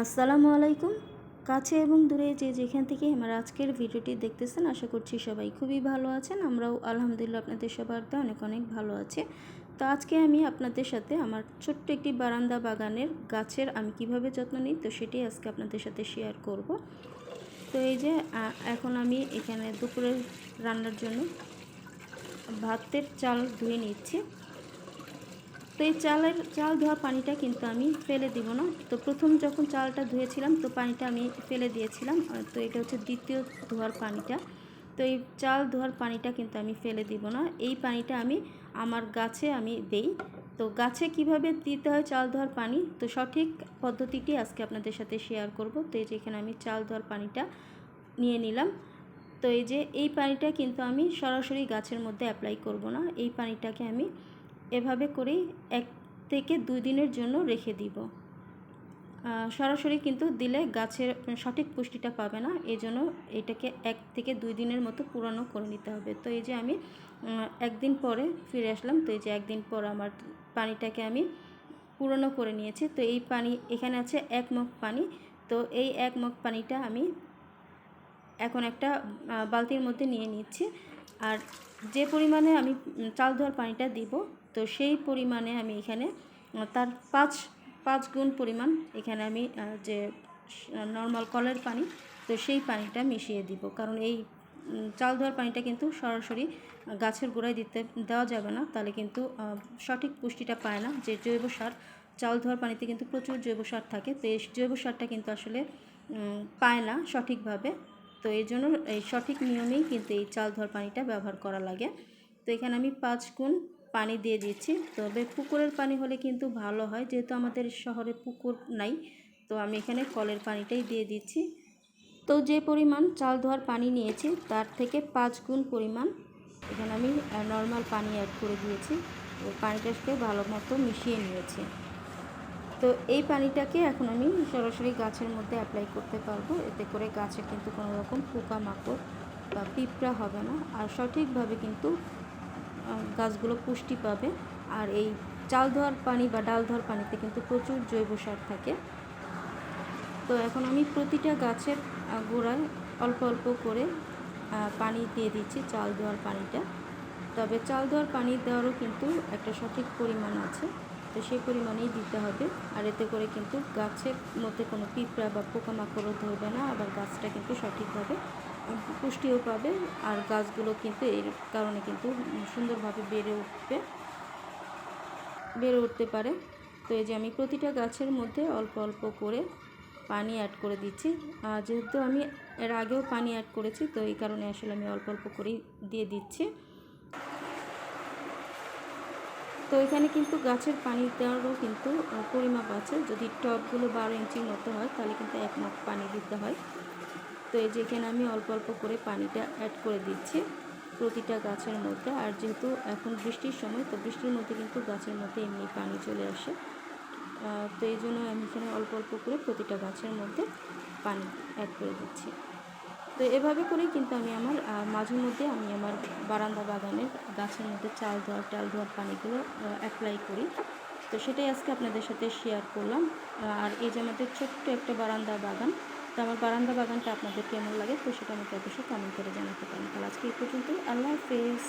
আসসালামু আলাইকুম। কাছে এবং দূরে যে যেখান থেকে আমার আজকের ভিডিওটি দেখতেছেন, আশা করছি সবাই খুবই ভালো আছেন। আমরাও আলহামদুলিল্লাহ আপনাদের সবার তো অনেক অনেক ভালো আছে। তো আজকে আমি আপনাদের সাথে আমার ছোট্ট একটি বারান্দা বাগানের গাছের আমি কীভাবে যত্ন নিই, তো সেটি আজকে আপনাদের সাথে শেয়ার করব। তো এই যে এখন আমি এখানে দুপুরে রান্নার জন্য ভাতের চাল ধুয়ে নিচ্ছি। তো এই চালের চাল ধোয়া পানিটা কিন্তু আমি ফেলে দিব না। তো প্রথম যখন চালটা ধুয়েছিলাম, তো পানিটা আমি ফেলে দিয়েছিলাম। তো এটা হচ্ছে দ্বিতীয় ধোয়ার পানিটা। তো এই চাল ধোয়ার পানিটা কিন্তু আমি ফেলে দিব না। এই পানিটা আমি আমার গাছে আমি দেই। তো গাছে কীভাবে দিতে হয় চাল ধোয়ার পানি? তো সঠিক পদ্ধতিটি আজকে আপনাদের সাথে শেয়ার করব। তো এই যে এখানে আমি চাল ধোয়ার পানিটা নিয়ে নিলাম। তো এই যে, এই পানিটা কিন্তু আমি সরাসরি গাছের মধ্যে অ্যাপ্লাই করব না। এই পানিটাকে আমি এভাবে করেই এক থেকে দুই দিনের জন্য রেখে দিব। সরাসরি কিন্তু দিলে গাছের সঠিক পুষ্টিটা পাবে না এই জন্য এটাকে এক থেকে দুই দিনের মতো পুরানো করে নিতে হবে। তো এই যে আমি একদিন পরে ফিরে আসলাম, তো এই যে একদিন পর আমার পানিটাকে আমি পুরনো করে নিয়েছি। তো এই পানি, এখানে আছে এক মগ পানি, তো এই এক মগ পানিটা আমি এখন একটা বালতির মধ্যে নিয়ে নিচ্ছি। আর যে পরিমাণে আমি চাল ধোয়ার পানিটা দিব, তো সেই পরিমাণে আমি এখানে তার পাঁচ পাঁচ গুণ পরিমাণ এখানে আমি যে নর্মাল কলের পানি, তো সেই পানিটা মিশিয়ে দিব। কারণ এই চাল ধোয়ার পানিটা কিন্তু সরাসরি গাছের গোড়ায় দিতে দেওয়া যাবে না, তাহলে কিন্তু সঠিক পুষ্টিটা পায় না। যে জৈব সার, চাল ধোয়ার পানিতে কিন্তু প্রচুর জৈব সার থাকে, তো এই জৈব সারটা কিন্তু আসলে পায় না সঠিকভাবে। তো এই জন্য এই সঠিক নিয়মেই কিন্তু এই চাল ধোয়ার পানিটা ব্যবহার করা লাগে। তো এখানে আমি পাঁচ গুণ পানি দিয়ে দিচ্ছি তবে পুকুরের পানি হলে কিন্তু ভালো হয়, যেহেতু আমাদের শহরে পুকুর নাই। তো আমি এখানে কলের পানিটাই দিয়ে দিচ্ছি। তো যে পরিমাণ চাল ধোয়ার পানি নিয়েছি, তার থেকে পাঁচ গুণ পরিমাণ এখানে আমি নর্মাল পানি অ্যাড করে দিয়েছি। পানিটাকে ভালো মতো মিশিয়ে নিয়েছি। তো এই পানিটাকে এখন আমি সরাসরি গাছের মধ্যে অ্যাপ্লাই করতে পারব। এতে করে গাছে কিন্তু কোনো রকম পোকামাকড় বা পিঁপড়া হবে না। আর সঠিকভাবে কিন্তু গাছগুলো পুষ্টি পাবে। আর এই চাল ধোয়ার পানি বা ডাল ধোয়ার পানিতে কিন্তু প্রচুর জৈব সার থাকে। তো এখন আমি প্রতিটা গাছের গোড়ায় অল্প অল্প করে পানি দিয়ে দিচ্ছি চাল ধোয়ার পানিটা। তবে চাল ধোয়ার পানি দেওয়ারও কিন্তু একটা সঠিক পরিমাণ আছে। তো সেই পরিমাণেই দিতে হবে। আর এতে করে কিন্তু গাছের মধ্যে কোনো পিঁপড়া বা পোকামাকড়ও ধরবে না, আবার গাছটা কিন্তু সঠিকভাবে পুষ্টিও পাবে, আর গাছগুলো কিন্তু এর কারণে কিন্তু সুন্দরভাবে বেড়ে উঠবে। বেড়ে উঠতে পারে। তো এই যে আমি প্রতিটা গাছের মধ্যে অল্প অল্প করে পানি অ্যাড করে দিচ্ছি। আর যেহেতু আমি এর আগেও পানি অ্যাড করেছি, তো এই কারণে আসলে আমি অল্প অল্প করেই দিয়ে দিচ্ছি। তো এখানে কিন্তু গাছের পানি দেওয়ারও কিন্তু পরিমাপ আছে। যদি টপগুলো বারো ইঞ্চির মতো হয়, তাহলে কিন্তু এক মগ পানি দিতে হয়। তো এই যে এখানে আমি অল্প অল্প করে পানিটা অ্যাড করে দিচ্ছি প্রতিটা গাছের মধ্যে। আর যেহেতু এখন বৃষ্টির সময়, তো বৃষ্টির মধ্যে কিন্তু গাছের মধ্যে এমনি পানি চলে আসে। তো এই জন্য আমি এখানে অল্প অল্প করে প্রতিটা গাছের মধ্যে পানি অ্যাড করে দিচ্ছি। তো এভাবে করেই কিন্তু আমি আমার মাঝে মধ্যে আমি আমার বারান্দা বাগানের গাছের মধ্যে চাল ধোয়ার টাল ধোয়ার পানিগুলো অ্যাপ্লাই করি। তো সেটাই আজকে আপনাদের সাথে শেয়ার করলাম। আর এই যে আমাদের ছোট্ট একটা বারান্দা বাগান, তো আমার বারান্দা বাগানটা আপনাদের কেমন লাগে, তো সেটা আমাকে অবশ্যই কমেন্ট করে জানাতে পারেন। তাহলে আজকে এই পর্যন্তই। আল্লাহ হাফেজ।